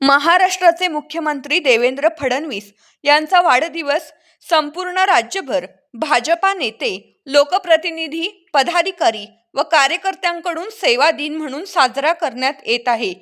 महाराष्ट्राचे मुख्यमंत्री देवेंद्र फडणवीस यांचा वाढदिवस संपूर्ण राज्यभर भाजपा नेते लोकप्रतिनिधी पदाधिकारी व कार्यकर्त्यांकडून सेवा दिन म्हणून साजरा करण्यात येत आहे.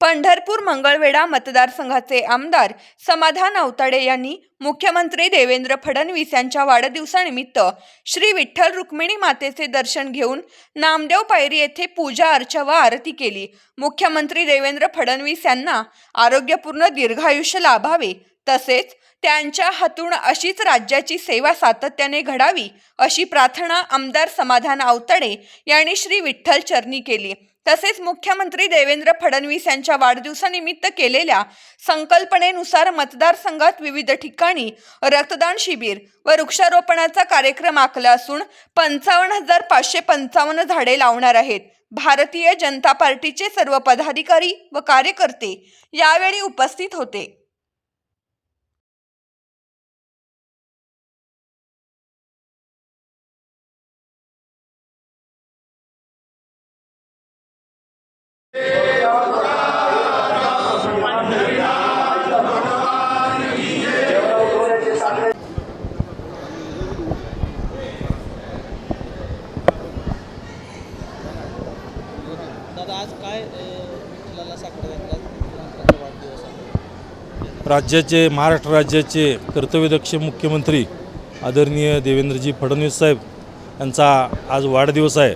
पंढरपूर मंगळवेढा मतदारसंघाचे आमदार समाधान अवताडे यांनी मुख्यमंत्री देवेंद्र फडणवीस यांच्या वाढदिवसानिमित्त श्री विठ्ठल रुक्मिणी मातेचे दर्शन घेऊन नामदेव पायरी येथे पूजा अर्चा व आरती केली. मुख्यमंत्री देवेंद्र फडणवीस यांना आरोग्यपूर्ण दीर्घायुष्य लाभावे. तसेच त्यांच्या हातून अशीच राज्याची सेवा सातत्याने घडावी अशी प्रार्थना आमदार समाधान आवतडे यांनी श्री विठ्ठल चरणी केली. तसेच मुख्यमंत्री देवेंद्र फडणवीस यांच्या वाढदिवसानिमित्त केलेल्या संकल्पनेनुसार मतदारसंघात विविध ठिकाणी रक्तदान शिबिर व वृक्षारोपणाचा कार्यक्रम आखला असून पंचावन्न हजार पाचशे पंचावन्न झाडे लावणार आहेत. भारतीय जनता पार्टीचे सर्व पदाधिकारी व कार्यकर्ते यावेळी उपस्थित होते. राज्याचे महाराष्ट्र राज्याचे कर्तव्यदक्ष मुख्यमंत्री आदरणीय देवेंद्रजी फडणवीस साहेब यांचा आज वाढदिवस आहे.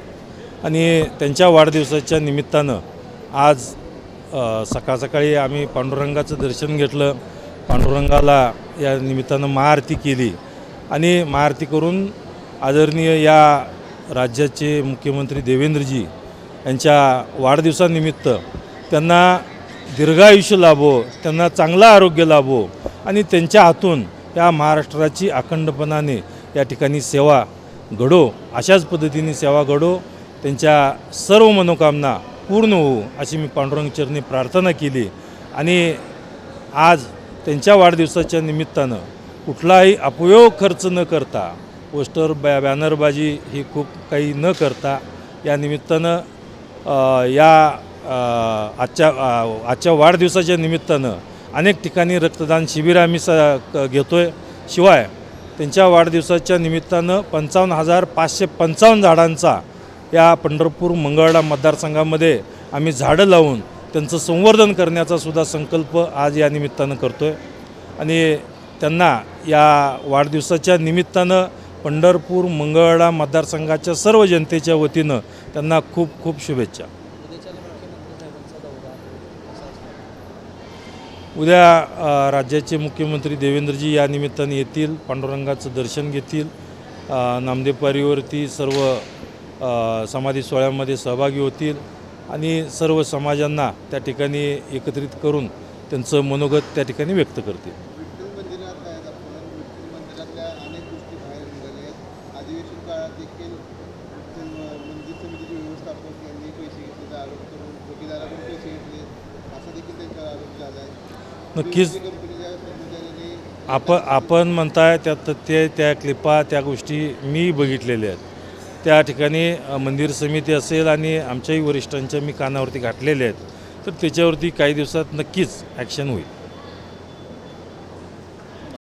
आणि त्यांच्या वाढदिवसाच्या निमित्तानं आज सकाळ सकाळी आम्ही पांडुरंगाचं दर्शन घेतलं. पांडुरंगाला या निमित्तानं महाआरती केली. आणि महाआरती करून आदरणीय या राज्याचे मुख्यमंत्री देवेंद्रजी यांच्या वाढदिवसानिमित्त त्यांना दीर्घायुष्य लाभो त्यांना चांगलं आरोग्य लाभो आणि त्यांच्या हातून या महाराष्ट्राची अखंडपणाने या ठिकाणी सेवा घडो अशाच पद्धतीने सेवा घडो त्यांच्या सर्व मनोकामना पूर्ण होऊ अशी मी पांडुरंग चरणी प्रार्थना केली आणि आज त्यांच्या वाढदिवसाच्या निमित्तानं कुठलाही अपयोग खर्च न करता पोस्टर बॅ बॅनरबाजी ही खूप काही न करता या निमित्तानं या आजच्या आजच्या वाढदिवसाच्या निमित्तानं अनेक ठिकाणी रक्तदान शिबिर आम्ही स क- आहे शिवाय त्यांच्या वाढदिवसाच्या निमित्तानं पंचावन्न हजार पाचशे पंचावन्न झाडांचा या पंढरपूर मंगळडा मतदारसंघामध्ये आम्ही झाडं लावून त्यांचं संवर्धन करण्याचा सुद्धा संकल्प आज या निमित्तानं करतो आहे आणि त्यांना या वाढदिवसाच्या निमित्तानं पंढरपूर मंगळवेढा मतदारसंघाच्या सर्व जनतेच्या वतीनं त्यांना खूप खूप शुभेच्छा. उद्या राज्याचे मुख्यमंत्री देवेंद्रजी या निमित्ताने येतील पांडुरंगाचं दर्शन घेतील. नामदेपारीवरती नामदेव पारीवरती सर्व समाधी सोहळ्यामध्ये सहभागी होतील आणि सर्व समाजांना त्या ठिकाणी एकत्रित करून त्यांचं मनोगत त्या ठिकाणी व्यक्त करतील विठ्ठल मंदिरात आहेत आपण विठ्ठल मंदिरातल्या अनेक गोष्टी बाहेर निघाल्या आहेत अधिवेशन काळात देखील विठ्ठल म- मंदिर समितीचे व्यवस्थापक यांनी पैसे घेतल्याचा आरोप करून ठेकेदाराकडून पैसे घेतले असा देखील त्यांच्यावर आरोप झाला आहे. नक्कीच. आपण आपण म्हणताय त्या तथ्य त्या क्लिपा त्या गोष्टी मी बघितलेल्या आहेत. त्या ठिकाणी मंदिर समिती असेल आणि आमच्याही वरिष्ठांच्या मी कानावरती घातलेल्या आहेत तर त्याच्यावरती काही दिवसात नक्कीच ॲक्शन होईल.